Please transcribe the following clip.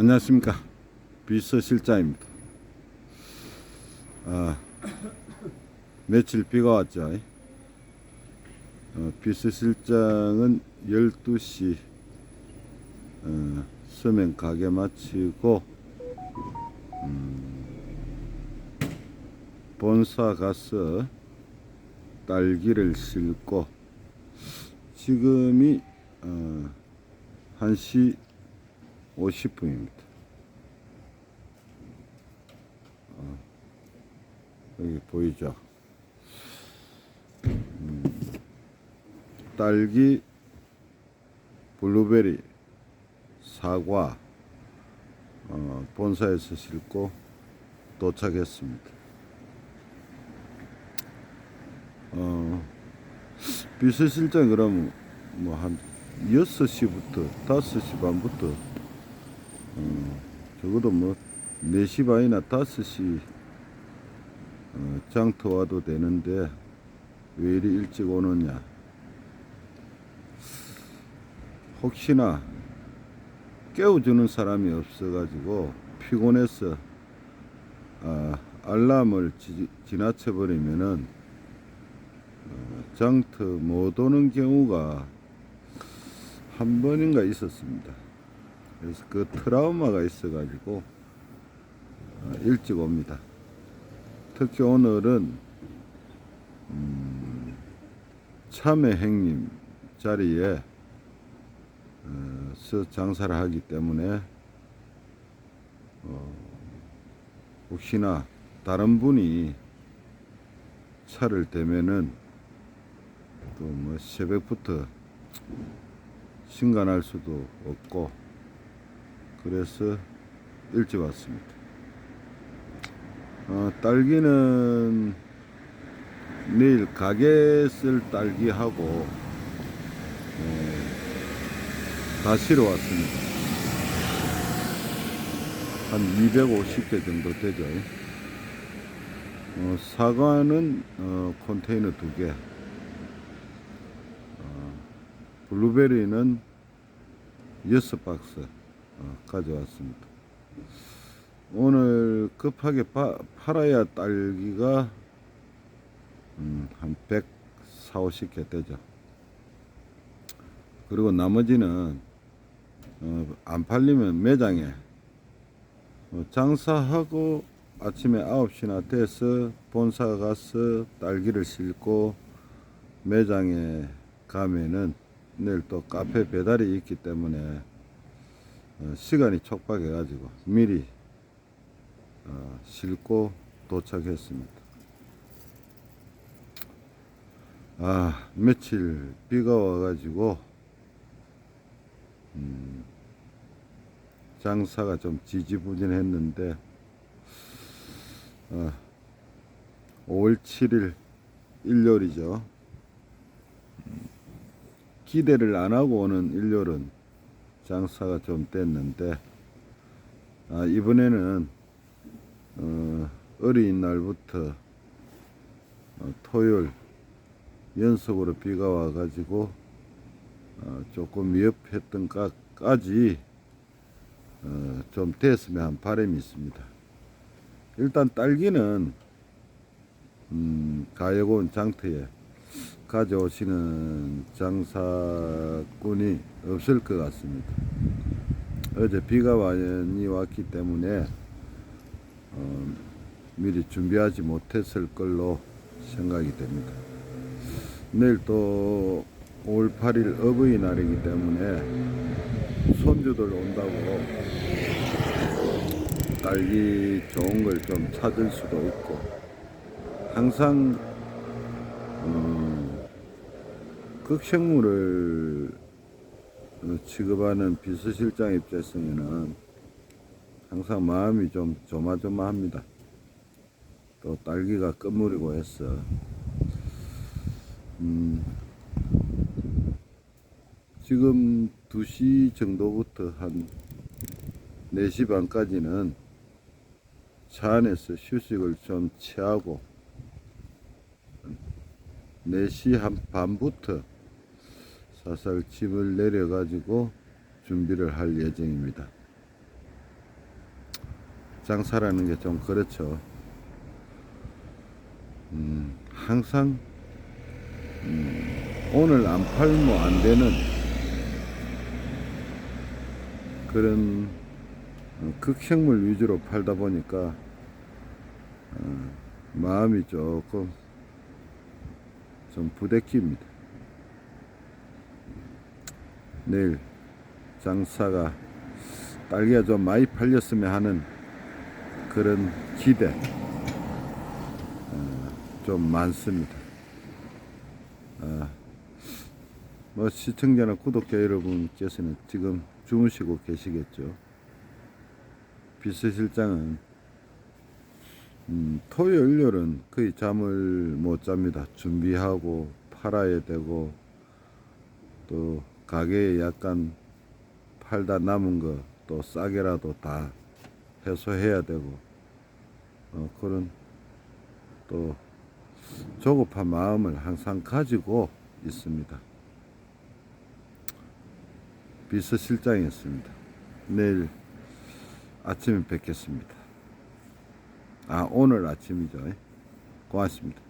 안녕하십니까 비서실장입니다. 아, 며칠 비가 왔죠. 어, 비서실장은 12시 어, 서면 가게 마치고 음, 본사 가서 딸기를 싣고 지금이 어, 1시 50분입니다. 어, 여기 보이죠? 음, 딸기, 블루베리, 사과, 어, 본사에서 싣고 도착했습니다. 어, 비서실장 그러면 뭐한 6시부터 5시 반부터 어, 적어도 뭐 4시 반이나 5시 어, 장터 와도 되는데 왜 이리 일찍 오느냐 혹시나 깨워주는 사람이 없어가지고 피곤해서 아, 알람을 지, 지나쳐 버리면은 어, 장터 못 오는 경우가 한 번인가 있었습니다. 그래서 그 트라우마가 있어가지고 어, 일찍 옵니다. 특히 오늘은 음, 참회 행님 자리에 어, 서 장사를 하기 때문에 어, 혹시나 다른 분이 차를 대면은 또 뭐 새벽부터 신간할 수도 없고 그래서 일찍 왔습니다. 어, 딸기는 내일 가게 쓸 딸기하고 어, 다 실어 왔습니다. 한 250개 정도 되죠. 어, 사과는 어, 컨테이너 두 개, 어, 블루베리는 여섯 박스 어, 가져왔습니다. 오늘 급하게 파, 팔아야 딸기가 음, 한 140, 50개 되죠. 그리고 나머지는 어, 안 팔리면 매장에 어, 장사하고 아침에 9시나 돼서 본사 가서 딸기를 싣고 매장에 가면은 내일 또 카페 배달이 있기 때문에 어, 시간이 촉박해 가지고 미리 어, 싣고 도착했습니다. 아 며칠 비가 와가지고 음, 장사가 좀 지지부진했는데 어, 5월 7일 일요일이죠. 음, 기대를 안 하고 오는 일요일은 장사가 좀 됐는데 아, 이번에는 어, 어린이날부터 어, 토요일 연속으로 비가 와가지고 어, 조금 위협했던 까지 어, 좀 됐으면 한 바람이 있습니다. 일단 딸기는 음, 가요원 장터에 가져오시는 장사꾼이 없을 것 같습니다. 어제 비가 많이 왔기 때문에 어, 미리 준비하지 못했을 걸로 생각이 됩니다. 내일 또 5월 8일 어버이날이기 때문에 손주들 온다고 딸기 좋은 걸 좀 찾을 수도 있고 항상 어, 극생물을 어, 취급하는 비서실장 입장에서는 항상 마음이 좀 조마조마합니다. 또 딸기가 끝물이고 해서 음, 지금 2시 정도부터 한 4시 반까지는 차 안에서 휴식을 좀 취하고 4시 한 반부터 사살 집을 내려가지고 준비를 할 예정입니다. 장사라는 게 좀 그렇죠. 음, 항상 음, 오늘 안 팔면 안 되는 그런 어, 극생물 위주로 팔다 보니까 어, 마음이 조금 좀 부대끼입니다. 내일 장사가 딸기가 좀 많이 팔렸으면 하는 그런 기대 어, 좀 많습니다. 아, 뭐 시청자나 구독자 여러분께서는 지금 주무시고 계시겠죠. 비서실장은 음, 토요일 일요일은 거의 잠을 못 잡니다. 준비하고 팔아야 되고 또 가게에 약간 팔다 남은 거 또 싸게라도 다 해소해야 되고 어, 그런 또 조급한 마음을 항상 가지고 있습니다. 비서실장이었습니다. 내일 아침에 뵙겠습니다. 아 오늘 아침이죠. 고맙습니다.